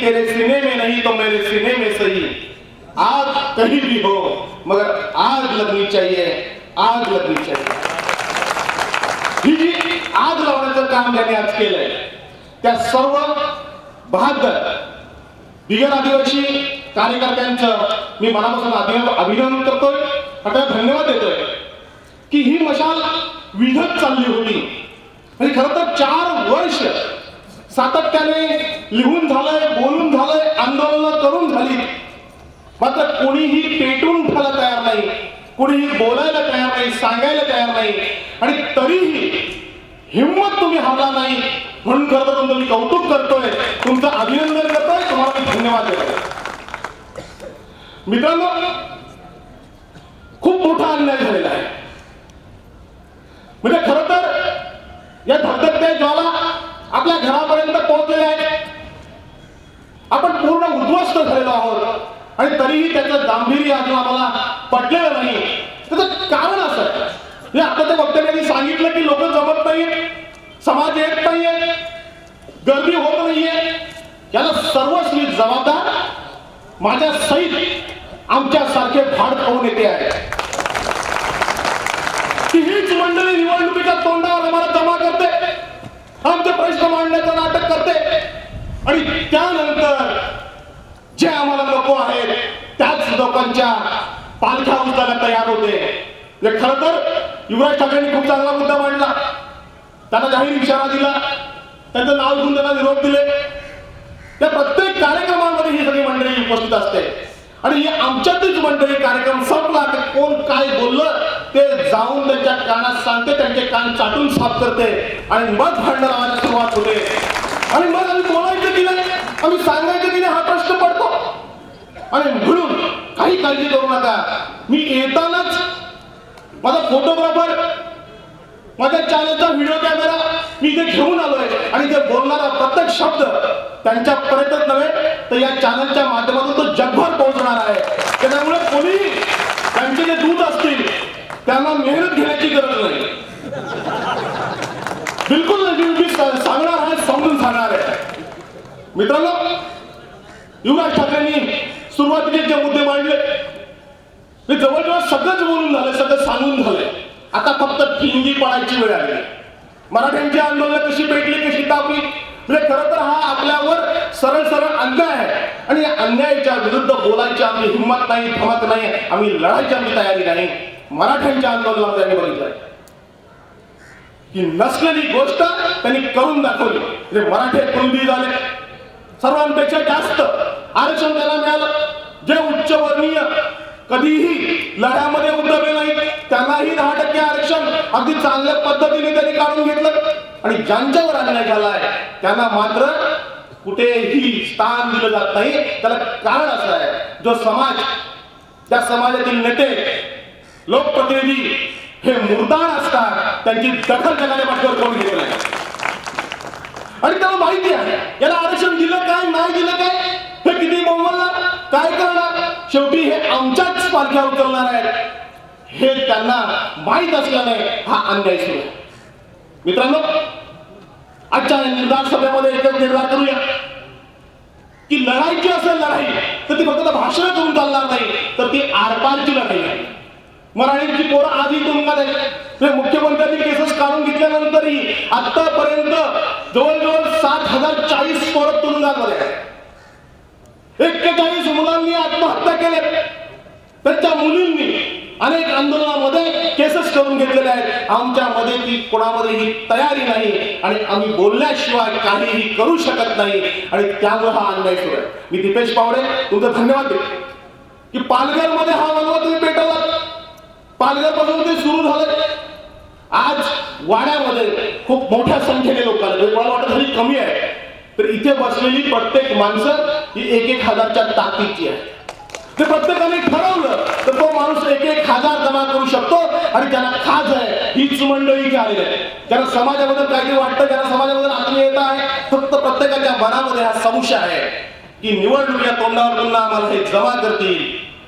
तेरे सीने में नहीं तो मेरे सीने में सही। आग कहीं भी हो मगर आग लगनी चाहिए आग लगनी चाहिए। ही जी आग लावण्याचं काम ज्याने आज केलंय. त्या सर्व बहादर बिगर आदिवासी कार्यकर्त्यांचं मी मनापासून अभिनंदन करतोय. आता धन्यवाद देतोय की ही मशाल विधत चालली होती. म्हणजे खरं तर चार वर्ष सातत्याने लिहून झालंय बोलून झालंय आंदोलन करून झाली. मात्र कोणीही पेटून उठायला तयार नाही कुणीही बोलायला तयार नाही सांगायला तयार नाही आणि तरीही हिंमत तुम्ही हरला नाही. म्हणून खरं तर तुमचं मी कौतुक करतोय. तुमचं अभिनंदन करतोय. तुम्हाला मी धन्यवाद देतोय. मित्रांनो खूप मोठा अन्याय झालेला आहे म्हणजे खरं तर या धगधगत्या ज्वाला आपल्या घरापर्यंत पोहोचलेले आहेत. आपण पूर्ण उद्ध्वस्त झालेलो आहोत. आणि तरीही त्याचं गांभीर्य अजून आम्हाला पटलेलं नाही. त्याचं कारण असं आहे. म्हणजे आता त्या वक्तव्यांनी सांगितलं की लोक जमत नाहीये समाज येत नाहीये गर्दी होत नाहीये. याला सर्वस्वी जबाबदार माझ्या सहित आमच्या सारखे भाड खाऊन येते आहे की हीच मंडळी निवडणुकीच्या तोंडावर आम्हाला जमा करते. आमचे प्रश्न मांडण्याचं नाटक करते. आणि त्यानंतर जे आम्हाला नको आहेत त्याच लोकांच्या पालख्या उचलायला तयार होते. म्हणजे खर तर युवराज ठाकरेंनी खूप चांगला मुद्दा मांडला. त्यांना जाहीर इशारा दिला. त्यांचं नाव घेऊन त्यांना निरोप दिले. त्या प्रत्येक कार्यक्रमामध्ये ही सगळी मंडळी उपस्थित असते. आणि हे आमच्यातच मंडळी कार्यक्रम संपला. तर कोण काय बोललं ते जाऊन त्यांच्या कानात सांगते त्यांचे कान चाटून साफ करते आणि मग भांडण लावायला सुरुवात होते. आणि मग आम्ही बोलायचं की नाही? आम्ही सांगायचं की नाही? हा प्रश्न पडतो. आणि म्हणून काही काळजी करू नका. मी येतानाच माझा फोटोग्राफर माझ्या चॅनलचा व्हिडिओ कॅमेरा मी इथे घेऊन आलोय. आणि ते बोलणारा प्रत्येक शब्द त्यांच्यापर्यंतच नव्हे तर या चॅनलच्या माध्यमातून तो जगभर पोहोचणार आहे. त्याच्यामुळे कोणी त्यांचे जे दूध असतील त्यांना मेहनत घेण्याची गरज नाही. बिलकुल नाही मी- सांगणार आहे समजून सांगणार आहे. मित्रांनो युवराज ठाकरेंनी सुरुवातीचे जे मुद्दे मांडले ते जवळजवळ सगळंच बोलून झालं सगळं सांगून झालंय आता फक्त ठिंगी पडायची वेळ आली. मराठ्यांची आंदोलन कशी पेटली कशी तापली? म्हणजे खरं तर हा आपल्यावर सरळ सरळ अन्याय आहे. आणि अन्यायाच्या विरुद्ध बोलायची आपली हिंमत नाही धमक नाही आम्ही लढायची आम्ही तयारी नाही. मराठ्यांच्या आंदोलनामध्ये आम्ही बघितलंय. की नसलेली गोष्ट त्यांनी करून दाखवली. म्हणजे मराठे कुंदी झाले. सर्वांपेक्षा जास्त आरक्षण त्याला मिळालं. जे उच्चवर्णीय कधीही लढ्यामध्ये उतरले नाही त्यांनाही दहा अगदी चांगल्या पद्धतीने त्यांनी काढून घेतलं. आणि ज्यांच्यावर अन्याय झालाय त्यांना मात्र कुठेही स्थान दिलं जात नाही. त्याला कारण असं आहे जो समाज त्या समाजातील नेते लोकप्रतिनिधी हे मुर्दान असतात त्यांची दखल जगाने पाठीवर करून घेतली आहे आणि त्याला माहिती आहे याला आरक्षण दिलं काय नाही दिलं काय हे किती बोंबलणार काय करणार? शेवटी हे आमच्याच पालख्या उतर हे त्यांना माहीत असल्याने हा अन्याय सुरू आहे. मित्रांनो आजच्या निर्धार सभेमध्ये एकच निर्धार करूया. की लढायची असेल लढाई तर ती फक्त भाषण करून चालणार नाही तर ती आरपारची लढाई आहे. मराठीची पोरं आधी तुरुंगात आहेत. म्हणजे मुख्यमंत्र्यांनी केसेस काढून घेतल्यानंतरही आतापर्यंत जवळजवळ सात हजार चाळीस पोरं तुरुंगामध्ये आहेत. एक्केचाळीस मुलांनी आत्महत्या केल्या त्यांच्या मुलींनी अनेक आंदोलनामध्ये केसेस करून घेतलेले आहेत. आमच्यामध्ये ती कोणामध्ये ही तयारी नाही आणि आम्ही बोलल्याशिवाय काहीही करू शकत नाही. आणि त्यामुळे हा अन्याय सुरू आहे. मी दीपेश पावडे तुमचं धन्यवाद देतो. की पालघरमध्ये हा वनवा तुम्ही पेटवला पालघरपासून ते सुरू झालं आज वाड्यामध्ये खूप मोठ्या संख्येने लोकांना म्हणजे मला वाटत झाली कमी आहे तर इथे बसलेली प्रत्येक माणसं ही एक एक हजारच्या ताकदीची आहे. ते प्रत्येकाने ठरवलं. तर तो माणूस एक एक हजार जमा करू शकतो आणि त्याला खाज आहे. हीच मंडळी जी आलेली आहे. त्याला समाजाबद्दल काहीतरी वाटतं त्याला समाजाबद्दल आत्मीयता आहे फक्त प्रत्येकाच्या मनामध्ये हा संशय आहे की निवडणूक या तोंडावर पुन्हा आम्हाला हे जमा करतील.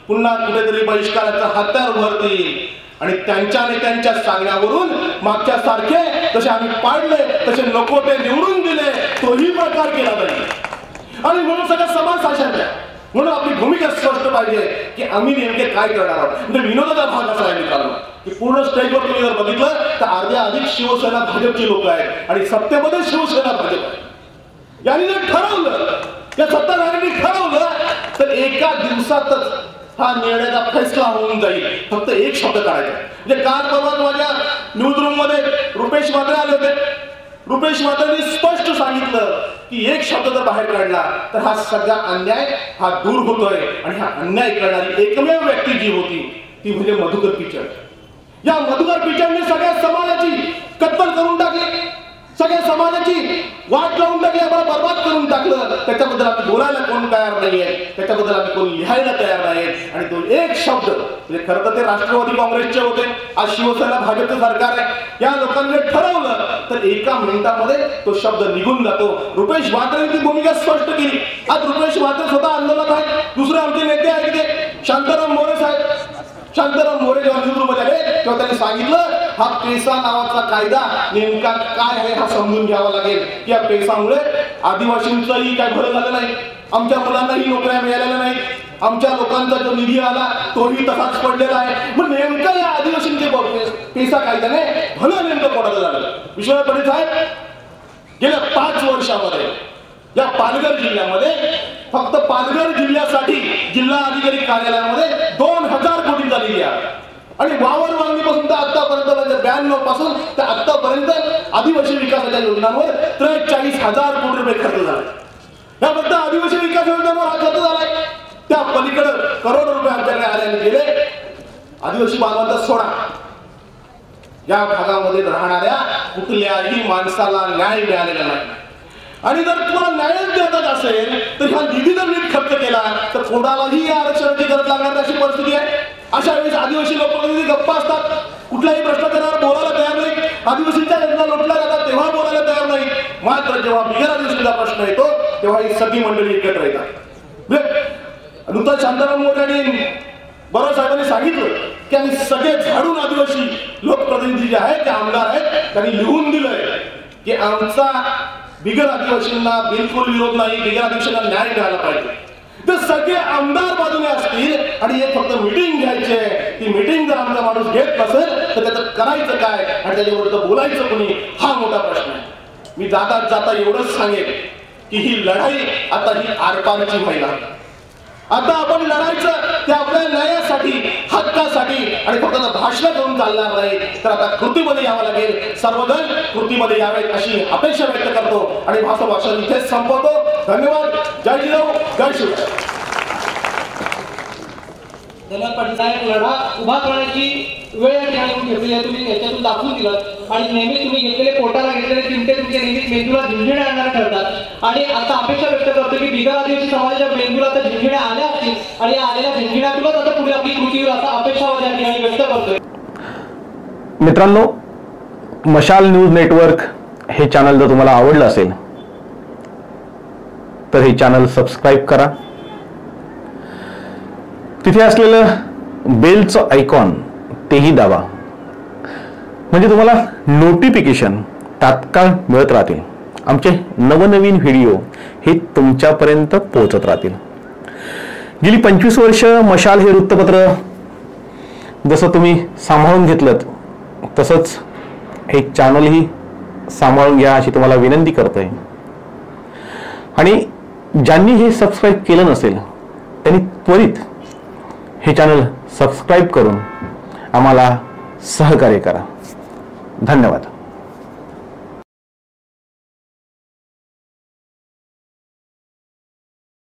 पुन्हा कुठेतरी बहिष्काराचा हत्यार उभारतील. आणि त्यांच्या नेत्यांच्या सांगण्यावरून मागच्या सारखे जसे आम्ही पाडले तसे नको ते निवडून दिले. तोही प्रकार केला पाहिजे आणि म्हणून सगळं समाज साशांच्या म्हणून आपली भूमिका स्पष्ट पाहिजे की आम्ही नेमके काय करणार आहोत. म्हणजे विनोदाचा भाग असा आहे मित्रांनो की पूर्ण स्टेजवर तुम्ही जर बघितलं तर अर्ध्या अधिक शिवसेना भाजपची लोक आहेत आणि सत्तेमध्ये शिवसेना भाजप आहे. यांनी जर ठरवलं या सत्ताधाऱ्यांनी ठरवलं तर एका दिवसातच हा निर्णयाचा फैसला होऊन जाईल. फक्त एक शब्द काढायचा म्हणजे काल परवा माझ्या न्यूज रूममध्ये रुपेश मात्रे आले होते. रुपेश मात्रेंनी स्पष्ट सांगितलं की एक शब्द जर बाहेर काढला तर हा सगळा अन्याय हा दूर होतोय आणि हा अन्याय करणारी एकमेव व्यक्ती जी होती ती म्हणजे मधुकर पिचड. या मधुकर पिचडने सगळ्या समाजाची कत्तल करून टाकली. सगळ्या समाजाची वाट लावून टाकली आम्हाला बर्बाद करून टाकलं. त्याच्याबद्दल आम्ही बोलायला कोण तयार नाहीये. त्याच्याबद्दल आम्ही कोण लिहायला तयार नाहीये. आणि तो एक शब्द म्हणजे खरं तर ते राष्ट्रवादी काँग्रेसचे होते. आज शिवसेना भाजपचं सरकार आहे. या लोकांनी ठरवलं तर एका मिनिटामध्ये तो शब्द निघून जातो. रुपेश वात्रेंची ती भूमिका स्पष्ट केली. आज रुपेश वात्रे स्वतः आंदोलनात आहे दुसरे आमचे नेते आहेत ते. शांताराम मोरे साहेब. शांताराम मोरे जेव्हा न्यूजरूममध्ये आले तेव्हा त्यांनी सांगितलं हा पेसा नावाचा कायदा नेमका काय आहे हा समजून घ्यावा लागेल. या पेसामुळे आदिवासींचंही काय भलं झालं नाही. आमच्या मुलांनाही नोकऱ्या मिळालेल्या नाही. आमच्या लोकांचा जो निधी आला तोही तसाच पडलेला आहे. मग नेमका या आदिवासींचे पेसा कायद्याने भलं नेमकं कोणाचं झालं? विश्वनाथ पंडित साहेब गेल्या पाच वर्षामध्ये या पालघर जिल्ह्यामध्ये फक्त पालघर जिल्ह्यासाठी जिल्हा अधिकारी कार्यालयामध्ये दोन हजार कोटी झालेली आहे. आणि वावर आतापर्यंत ब्याण्णवपासून तर आतापर्यंत आदिवासी विकासाच्या योजनांवर त्रेचाळीस हजार कोटी रुपये खर्च झाले. या फक्त आदिवासी विकास योजनांवर हा खर्च झालाय. त्या पलीकडे करोडो रुपये आमच्याकडे आल्याने गेले. आदिवासी बांधवांचा सोडा. या भागामध्ये राहणाऱ्या कुठल्याही माणसाला न्याय मिळालेला नाही. आणि जर तुम्हाला न्यायच देतात असेल तर ह्या निधी जर नीट खर्च केला तर कोणालाही या आरक्षणाची गरज लागणार अशी परिस्थिती आहे. अशा वेळेस आदिवासी लोकप्रतिनिधी गप्पा असतात. कुठल्याही भ्रष्टाचारावर बोलायला तयार नाही. आदिवासींच्या योजना लुटल्या जातात तेव्हा बोलायला तयार नाही. मात्र जेव्हा बिगर आदिवासीचा प्रश्न येतो तेव्हा ही सगळी मंडळी एकत्र येतात. म्हणजे नुकताच शांताराम मोरे आणि बरोबर साहेबांनी सांगितलं की आम्ही सगळे झाडून आदिवासी लोकप्रतिनिधी जे आहेत ते आमदार आहेत त्यांनी लिहून दिलंय की आमचा बिगर आदिवासींना बिलकुल विरोध नाही बिगर आदिवासींना न्याय मिळाला पाहिजे. तर सगळे आमदार बाजूने असतील आणि हे फक्त मिटिंग घ्यायची. आहे ती मिटिंग जर आमचा माणूस घेत नसेल तर त्याचं करायचं काय? आणि त्याच्याबरोबर बोलायचं कोणी? हा मोठा प्रश्न आहे. मी जाता जाता एवढंच सांगेन की ही लढाई आता ही आरपारची व्हायला आता आपण लढायचं ते आपल्या न्यायासाठी हक्कासाठी आणि फक्त भाषण करून चालणार नाही. तर आता कृतीमध्ये यावं लागेल. सर्वजण कृतीमध्ये यावेत अशी अपेक्षा व्यक्त करतो आणि भाषण भाषण इथेच संपवतो. धन्यवाद. जय जिजाऊ. जय शिवराय. धन्यवाद पाटील लढा उभा करण्याची वेळ या ठिकाणी तुम्ही घेतलेली आहे. तुम्ही याच्यातून दाखवून दिलं. आणि नेहमी तुम्ही घेतलेले पोटाला घेतलेले चिमटे तुमच्या नेहमीच मेंदूला झिंझिण्या आणणारे ठरतात. आणि आता अपेक्षा व्यक्त करतो की बिगर आदिवासी समाजाच्या मेंदूला आता झिंझिण्या आल्या असतील. आणि या आलेल्या झिंझिण्यातूनच आता पुढे आपली कृती होईल असा अपेक्षा या ठिकाणी व्यक्त करतोय. मित्रांनो मशाल न्यूज नेटवर्क हे चॅनल जर तुम्हाला आवडलं असेल तर हे चॅनल सबस्क्राईब करा. तिथे असलेलं बेलचं आयकॉन तेही दाबा. म्हणजे तुम्हाला नोटिफिकेशन तात्काळ मिळत राहतील. आमचे नवनवीन व्हिडिओ हे तुमच्यापर्यंत पोहोचत राहतील. गेली पंचवीस वर्ष मशाल हे वृत्तपत्र जसं तुम्ही सांभाळून घेतलं तसंच हे चॅनलही सांभाळून घ्या अशी तुम्हाला विनंती करतोय. आणि ज्यांनी हे सबस्क्राईब केलं नसेल त्यांनी त्वरित हे चॅनल सबस्क्राईब करून आम्हाला सहकार्य करा. धन्यवाद.